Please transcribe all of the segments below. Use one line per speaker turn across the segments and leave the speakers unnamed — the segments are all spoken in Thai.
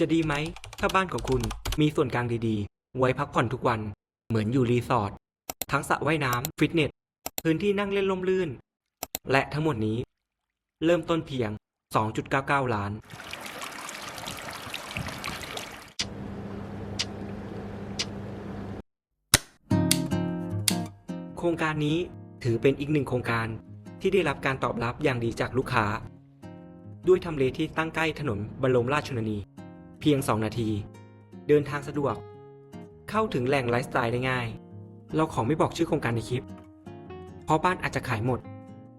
จะดีไหม ถ้าบ้านของคุณมีส่วนกลางดีๆ ไว้พักผ่อนทุกวัน เหมือนอยู่รีสอร์ท ทั้งสระว่ายน้ำฟิตเนส พื้นที่นั่งเล่นล่มลื่น และทั้งหมดนี้ เริ่มต้นเพียง 2.99 ล้าน โครงการนี้ถือเป็นอีกหนึ่งโครงการที่ได้รับการตอบรับอย่างดีจากลูกค้า ด้วยทำเลที่ตั้งใกล้ถนนบรมราชชนนี เพียง 2 นาที เดินทางสะดวก เข้าถึงแหล่งไลฟ์สไตล์ได้ง่าย เราขอไม่บอกชื่อโครงการในคลิป เพราะบ้านอาจจะขายหมด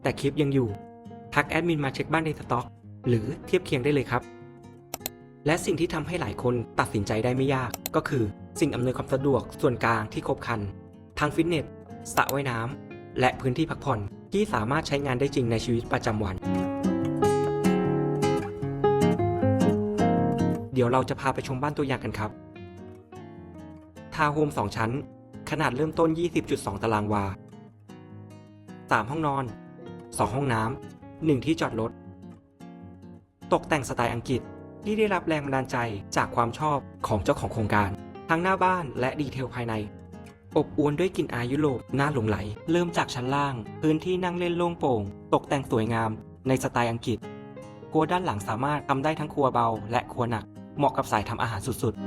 แต่คลิปยังอยู่ ทักแอดมินมาเช็คบ้านในสต็อก หรือเทียบเคียงได้เลยครับ และสิ่งที่ทำให้หลายคนตัดสินใจได้ไม่ยาก ก็คือสิ่งอำนวยความสะดวกส่วนกลางที่ครบครัน ทั้งฟิตเนสสระว่ายน้ำและพื้นที่พักผ่อนที่สามารถใช้งานได้จริงในชีวิตประจำวัน เดี๋ยวเราจะพาไปชมบ้านตัวอย่างกันครับ ทาวน์โฮม2 ชั้น ขนาดเริ่มต้น 20.2 ตารางวา 3 ห้องนอน 2 ห้องน้ำ 1 ที่จอดรถ ตกแต่งสไตล์อังกฤษที่ได้รับแรงบันดาลใจจากความชอบของเจ้าของโครงการ ทั้งหน้าบ้านและดีเทลภายใน อบอวลด้วยกลิ่นอายยุโรปน่าหลงไหล เริ่มจากชั้นล่าง พื้นที่นั่งเล่นโล่งโปร่ง ตกแต่งสวยงามในสไตล์อังกฤษครัวด้านหลังสามารถทำได้ทั้งครัวเบาและครัวหนัก เหมาะกับสายทำอาหารสุดๆ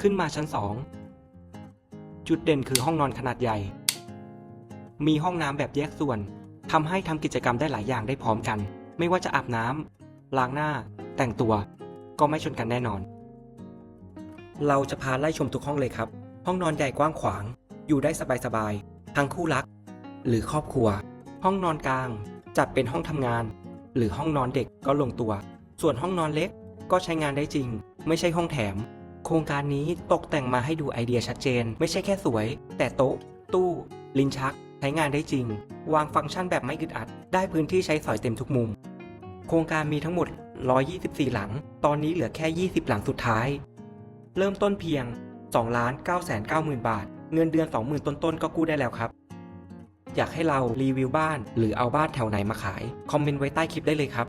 ขึ้นมาชั้น 2 จุดเด่นคือห้องนอนขนาดใหญ่ มีห้องน้ำแบบแยกส่วนทำให้ทำกิจกรรมได้หลายอย่างได้พร้อมกัน ไม่ว่าจะอาบน้ำล้างหน้า แต่งตัว ก็ไม่ชนกันแน่นอน เราจะพาไล่ชมทุกห้องเลยครับ ห้องนอนใหญ่กว้างขวาง อยู่ได้สบายๆทั้งคู่รัก หรือครอบครัว ห้องนอนกลางจัดเป็นห้องทำงาน หรือห้องนอนเด็กก็ลงตัว ส่วนห้องนอนเล็กก็ใช้งานได้จริง ไม่ใช่ห้องแถม โครงการนี้ตกแต่งมาให้ดูไอเดียชัดเจน ไม่ใช่แค่สวย แต่โต๊ะ ตู้ ลิ้นชัก ใช้งานได้จริง วางฟังก์ชันแบบไม่อึดอัด ได้พื้นที่ใช้สอยเต็มทุกมุม โครงการมีทั้งหมด 124 หลัง ตอนนี้เหลือแค่ 20 หลังสุดท้าย เริ่มต้นเพียง 2 9 9 0 0 0 0 บาท เงินเดือน 20,000 ต้นๆ ก็กู้ได้แล้วครับ อยากให้เรารีวิวบ้าน หรือเอาบ้านแถวไหนมาขาย คอมเมนต์ไว้ใต้คลิปได้เลยครับ